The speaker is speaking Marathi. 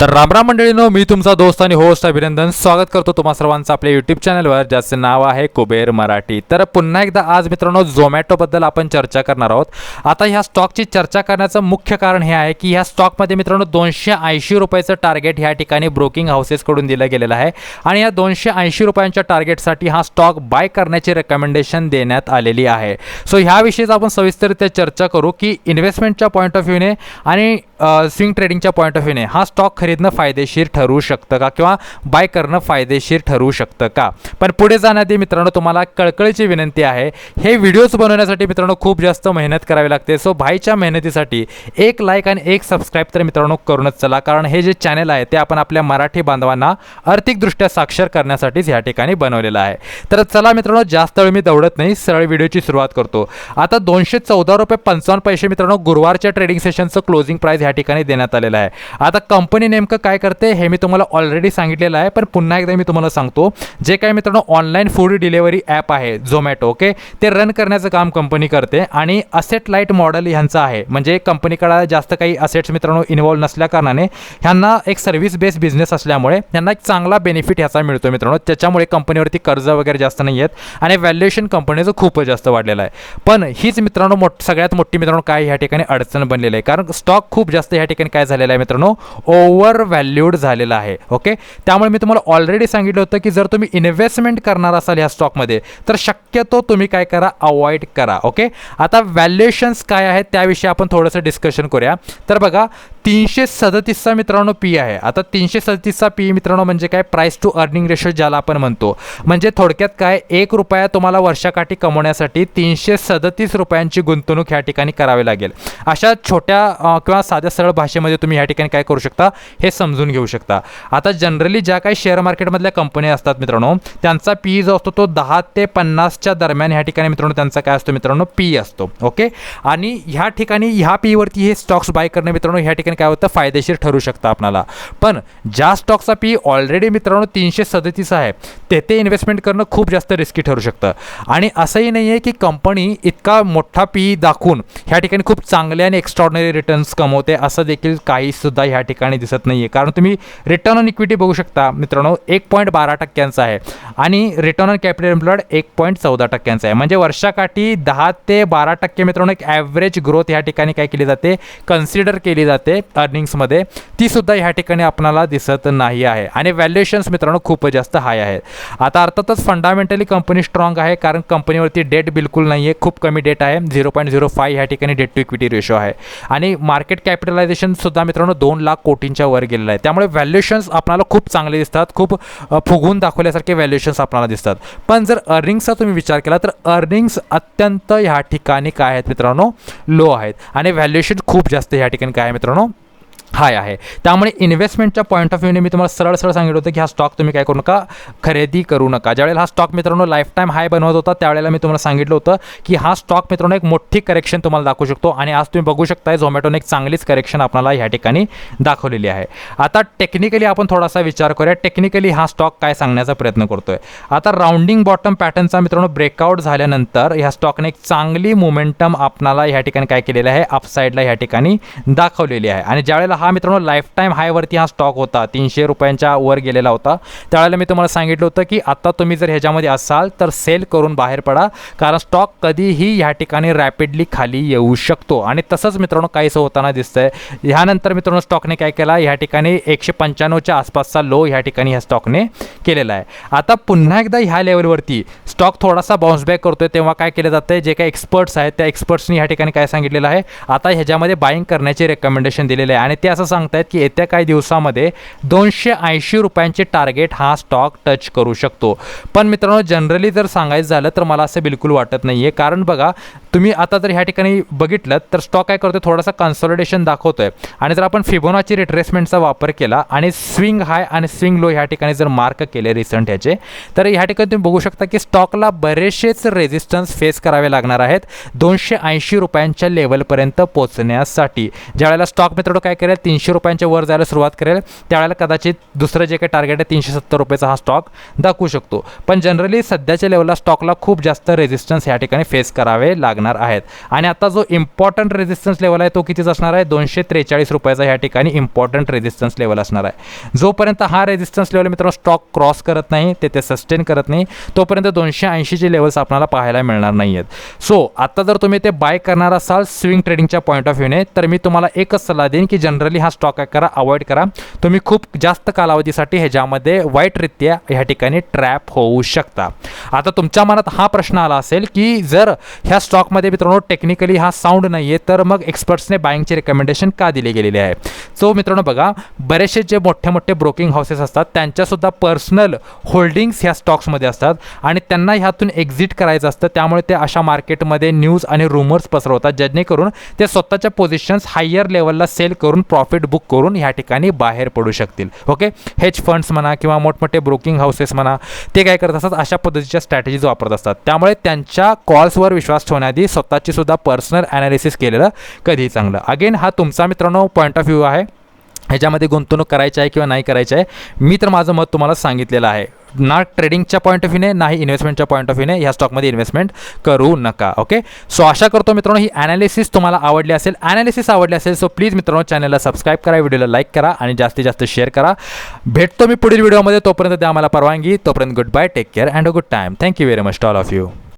तर रामराम मंडळीनो मी तुमचा दोस्त आणि होस्ट अभिनंदन. स्वागत करतो तुम्हा सर्वांचं आपल्या यूट्यूब चॅनलवर ज्याचं नाव आहे कुबेर मराठी. तर पुन्हा एकदा आज मित्रांनो झोमॅटोबद्दल आपण चर्चा करणार आहोत. आता ह्या स्टॉकची चर्चा करण्याचं मुख्य कारण हे आहे की ह्या स्टॉकमध्ये मित्रांनो दोनशे ऐंशी रुपयाचं टार्गेट ह्या ठिकाणी ब्रोकिंग हाऊसेसकडून दिलं गेलेलं आहे. आणि या दोनशे ऐंशी रुपयांच्या टार्गेटसाठी हा स्टॉक बाय करण्याची रेकमेंडेशन देण्यात आलेली आहे. सो ह्याविषयीच आपण सविस्तररित्या चर्चा करू की इन्व्हेस्टमेंटच्या पॉईंट ऑफ व्ह्यूने आणि स्विंग ट्रेडिंगच्या पॉईंट ऑफ व्ह्यूने हा स्टॉक खरीदणं फायदेशीर ठरू शकतं का? किंवा बाय करणं फायदेशीर ठरू शकतं का? पण पुढे जाण्याआधी मित्रांनो तुम्हाला कळकळीची विनंती आहे. हे व्हिडिओज बनवण्यासाठी मित्रांनो खूप जास्त मेहनत करावी लागते. सो भाईच्या मेहनतीसाठी एक लाईक आणि एक सबस्क्राईब तर मित्रांनो करूनच चला. कारण हे जे चॅनल आहे ते आपण आपल्या मराठी बांधवांना आर्थिकदृष्ट्या साक्षर करण्यासाठीच या ठिकाणी बनवलेलं आहे. तर चला मित्रांनो जास्त वेळ मी दौडत नाही. सरळ व्हिडिओची सुरुवात करतो. आता दोनशे चौदा रुपये पंचावन्न पैसे मित्रांनो गुरुवारच्या ट्रेडिंग सेशनचं क्लोजिंग प्राईस ह्या ठिकाणी देण्यात आलेलं आहे. आता कंपनीने नेमकं काय करते हे मी तुम्हाला ऑलरेडी सांगितलेलं आहे पण पुन्हा एकदा मी तुम्हाला सांगतो. जे काही मित्रांनो ऑनलाईन फूड डिलेवरी ॲप आहे झोमॅटो ओके ते रन करण्याचं काम कंपनी करते आणि असेट लाइट मॉडेल ह्यांचं आहे. म्हणजे कंपनीकडे जास्त काही असेट्स मित्रांनो इन्व्हॉल्व नसल्या कारणाने ह्यांना एक सर्व्हिस बेस्ड बिझनेस असल्यामुळे ह्यांना एक चांगला बेनिफिट ह्याचा मिळतो मित्रांनो. त्याच्यामुळे कंपनीवरती कर्ज वगैरे जास्त नाही आहेत आणि व्हॅल्युएशन कंपनीचं खूपच जास्त वाढलेलं आहे. पण हीच मित्रांनो मोठ सगळ्यात मोठी मित्रांनो काय ह्या ठिकाणी अडचण बनलेली आहे. कारण स्टॉक खूप जास्त ह्या ठिकाणी काय झालेलं आहे मित्रांनो? ओव्हर व्हॅल्यूड झालेला आहे ओके त्यामुळे मी तुम्हाला ऑलरेडी सांगितलं होतं की जर तुम्ही इन्व्हेस्टमेंट करणार असाल या स्टॉकमध्ये तर शक्यतो तुम्ही काय करा अवॉइड करा ओके आता व्हॅल्युएशन्स काय आहेत त्याविषयी आपण थोडंसं डिस्कशन करूया. तर बघा तीनशे सदतीसचा मित्रांनो पी आहे. आता तीनशे सदतीसचा पी मित्रांनो म्हणजे काय? प्राईस टू अर्निंग रेशो ज्याला आपण म्हणतो. म्हणजे थोडक्यात काय? एक रुपया तुम्हाला वर्षाकाठी कमवण्यासाठी तीनशे सदतीस रुपयांची गुंतवणूक ह्या ठिकाणी करावी लागेल. अशा छोट्या किंवा साध्या सरळ भाषेमध्ये तुम्ही ह्या ठिकाणी काय करू शकता? हे समजून घेऊ शकता. आता जनरली ज्या काही शेअर मार्केटमधल्या कंपन्या असतात मित्रांनो त्यांचा पी जो असतो तो दहा ते पन्नासच्या दरम्यान ह्या ठिकाणी मित्रांनो त्यांचा काय असतो मित्रांनो? पी असतो. ओके आणि ह्या ठिकाणी ह्या पीवरती हे स्टॉक्स बाय करणं मित्रांनो ह्या ठिकाणी काय होतं? फायदेशीर ठरू शकतं आपल्याला पण ज्या स्टॉकचा पी ऑलरेडी मित्रांनो तीनशे सदतीस आहे तेथे इन्व्हेस्टमेंट करणं खूप जास्त रिस्की ठरू शकतं. आणि असंही नाही आहे की कंपनी इतका मोठा पी दाखवून ह्या ठिकाणी खूप चांगले आणि एक्स्ट्रॉर्डनरी रिटर्न्स कमवते असं देखील काहीसुद्धा ह्या ठिकाणी दिसत नाही आहे कारण तुम्ही रिटर्न ऑन इक्विटी बघू शकता मित्रांनो एक पॉईंट बारा टक्क्यांचा आहे. आणि रिटर्न ऑन कॅपिटल एम्प्लॉयड एक पॉईंट चौदा टक्क्यांचा आहे. म्हणजे वर्षाकाठी दहा ते बारा टक्के मित्रांनो एक ॲव्हरेज ग्रोथ ह्या ठिकाणी काय केली जाते? कन्सिडर केली जाते अर्निंग्समध्ये ती सुद्धा ह्या ठिकाणी आपणाला दिसत नाही आहे. आणि व्हॅल्युएशन्स मित्रांनो खूप जास्त हाय आहेत. आता अर्थातच फंडामेंटली कंपनी स्ट्रॉंग आहे कारण कंपनीवरती डेट बिलकुल नाही आहे खूप कमी डेट आहे. झिरो पॉईंट झिरो फाय ह्या ठिकाणी डेट टू इक्विटी रेशो आहे. आणि मार्केट कॅपिटलायझेशन सुद्धा मित्रांनो दोन लाख कोटींच्या वर गेलेलं आहे. त्यामुळे व्हॅल्युएशन्स आपल्याला खूप चांगले दिसतात. खूप फुगून दाखवल्यासारखे व्हॅल्युएशन्स आपल्याला दिसतात. पण जर अर्निंग्सचा तुम्ही विचार केला तर अर्निंग्स अत्यंत ह्या ठिकाणी काय आहेत मित्रांनो? लो आहेत. आणि व्हॅल्युएशन खूप जास्त ह्या ठिकाणी काय आहे मित्रांनो? हाय आहे. त्यामुळे इन्व्हेस्टमेंटच्या पॉईंट ऑफ व्ह्यूने मी तुम्हाला सरळ सरळ सांगितलं होतं की हा स्टॉक तुम्ही काय करू नका खरेदी करू नका. ज्यावेळेला हा स्टॉक मित्रांनो लाईफ टाईम हाय बनवत होता त्यावेळेला मी तुम्हाला सांगितलं होतं की हा स्टॉक मित्रांनो एक मोठी करेक्शन तुम्हाला दाखवू शकतो. आणि आज तुम्ही बघू शकताय झोमॅटोने एक चांगलीच करेक्शन आपल्याला ह्या ठिकाणी दाखवलेली आहे. आता टेक्निकली आपण थोडासा विचार करूया टेक्निकली हा स्टॉक काय सांगण्याचा प्रयत्न करतोय. आता राऊंडिंग बॉटम पॅटर्नचा मित्रांनो ब्रेकआउट झाल्यानंतर ह्या स्टॉकने एक चांगली मोमेंटम आपणाला ह्या ठिकाणी काय केलेलं आहे अपसाईडला ह्या ठिकाणी दाखवलेली आहे. आणि ज्यावेळेला हा मित्रांनो लाईफ टाईम हायवरती हा स्टॉक होता. तीनशे रुपयांच्या वर गेलेला होता. त्यावेळेला मी तुम्हाला सांगितलं होतं की आत्ता तुम्ही जर ह्याच्यामध्ये असाल तर सेल करून बाहेर पडा. कारण स्टॉक कधीही ह्या ठिकाणी रॅपिडली खाली येऊ शकतो. आणि तसंच मित्रांनो काहीसं होताना दिसतंय. ह्यानंतर मित्रांनो स्टॉकने काय केला? ह्या ठिकाणी एकशे पंच्याण्णवच्या आसपासचा लो ह्या ठिकाणी ह्या स्टॉकने केलेला आहे. आता पुन्हा एकदा ह्या लेवलवरती स्टॉक थोडासा बाउन्स बॅक करतोय. तेव्हा काय केलं जातं जे काही एक्सपर्ट्स आहेत त्या एक्सपर्ट्सनी ह्या ठिकाणी काय सांगितलेलं आहे? आता ह्याच्यामध्ये बाईंग करण्याचे रेकमेंडेशन दिलेले आहे. आणि ते असं सांगतायत की येत्या काही दिवसामध्ये दोनशे ऐंशी रुपयांचे टार्गेट हा स्टॉक टच करू शकतो. पण मित्रांनो जनरली जर सांगायचं झालं तर मला असं बिलकुल वाटत नाही आहे कारण बघा तुम्ही आता जर ह्या ठिकाणी बघितलं तर स्टॉक काय करतोय? थोडासा कन्सॉलिडेशन दाखवतोय. आणि जर आपण फिबोनाची रिट्रेसमेंटचा वापर केला आणि स्विंग हाय आणि स्विंग लो ह्या ठिकाणी जर मार्क केले रिसंट ह्याचे तर ह्या ठिकाणी तुम्ही बघू शकता की स्टॉकला बरेचसेच रेजिस्टन्स फेस करावे लागणार आहेत. दोनशे ऐंशी रुपयांच्या लेवलपर्यंत पोहोचण्यासाठी ज्यावेळेला स्टॉक मित्रांनो काय करेल? तीनशे रुपयांच्या वर जायला सुरुवात करेल. त्यावेळेला कदाचित दुसरं जे काही टार्गेट आहे तीनशे सत्तर रुपयाचा हा स्टॉक दाखवू शकतो. पण जनरली सध्याच्या लेवलला स्टॉकला खूप जास्त रेजिस्टन्स ह्या ठिकाणी फेस करावे लागणार आहेत. आणि आता जो इम्पॉर्टंट रेजिस्टन्स लेवल आहे तो कितीच असणार आहे? दोनशे त्रेचाळीस रुपयाचा या ठिकाणी इम्पॉर्टंट रेजिस्टन्स लेवल असणार आहे. जोपर्यंत हा रेजिस्टन्स लेवल मित्रांनो स्टॉक क्रॉस करत नाही ते ते सस्टेन करत नाही तोपर्यंत दोनशे ऐंशीचे लेवल्स आपल्याला पाहायला मिळणार नाही आहेत सो आता जर तुम्ही ते बाय करणार असाल स्विंग ट्रेडिंगच्या पॉईंट ऑफ व्ह्यूने तर मी तुम्हाला एकच सल्ला देईन की जनरली हा स्टॉक काय करा अवॉइड करा. तुम्ही खूप जास्त कालावधीसाठी ह्याच्यामध्ये वाईटरित्या ह्या ठिकाणी ट्रॅप होऊ शकता. आता तुमच्या मनात हा प्रश्न आला असेल की जर ह्या स्टॉक स्टॉकमध्ये मित्रांनो टेक्निकली हा साऊंड नाही आहे तर मग एक्सपर्ट्सने बाईंगचे रिकमेंडेशन का दिले गेलेले आहे? सो मित्रांनो बघा बरेचसे जे मोठे मोठे ब्रोकिंग हाऊसेस असतात त्यांच्यासुद्धा पर्सनल होल्डिंग्स ह्या स्टॉक्समध्ये असतात आणि त्यांना ह्यातून एक्झिट करायचं असतं. त्यामुळे ते अशा मार्केटमध्ये न्यूज आणि रुमर्स पसरवतात जेणेकरून ते स्वतःच्या पोझिशन्स हायर लेवलला सेल करून प्रॉफिट बुक करून ह्या ठिकाणी बाहेर पडू शकतील. ओके हेज फंड्स म्हणा किंवा मोठमोठे ब्रोकिंग हाऊसेस म्हणा ते काय करत असतात? अशा पद्धतीच्या स्ट्रॅटेजीज वापरत असतात. त्यामुळे त्यांच्या कॉल्सवर विश्वास ठेवण्याआधी स्वतःची सुद्धा पर्सनल ॲनालिसिस केलेलं कधीही चांगलं. अगेन हा तुमचा मित्रांनो पॉईंट ऑफ व्ह्यू आहे. ह्याच्यामध्ये गुंतवणूक करायची आहे किंवा नाही करायची आहे मी तर माझं मत तुम्हाला सांगितलेलं आहे. ना ट्रेडिंगच्या पॉईंट ऑफ व्ह्यूने नाही इन्व्हेस्टमेंटच्या पॉईंट ऑफ व्ह्यूने ह्या स्टॉकमध्ये इन्व्हेस्टमेंट करू नका ओके सो आशा करतो मित्रांनो ही ॲनालिसिस तुम्हाला आवडली असेल. ॲनालिसिस आवडली असेल सो प्लीज मित्रांनो चॅनलला सबस्क्राईब करा व्हिडिओला लाईक करा आणि जास्तीत जास्त शेअर करा. भेटतो मी पुढील व्हिडिओमध्ये तोपर्यंत द्या मला परवानगी. तोपर्यंत goodbye take care and a good time thank you very much all of you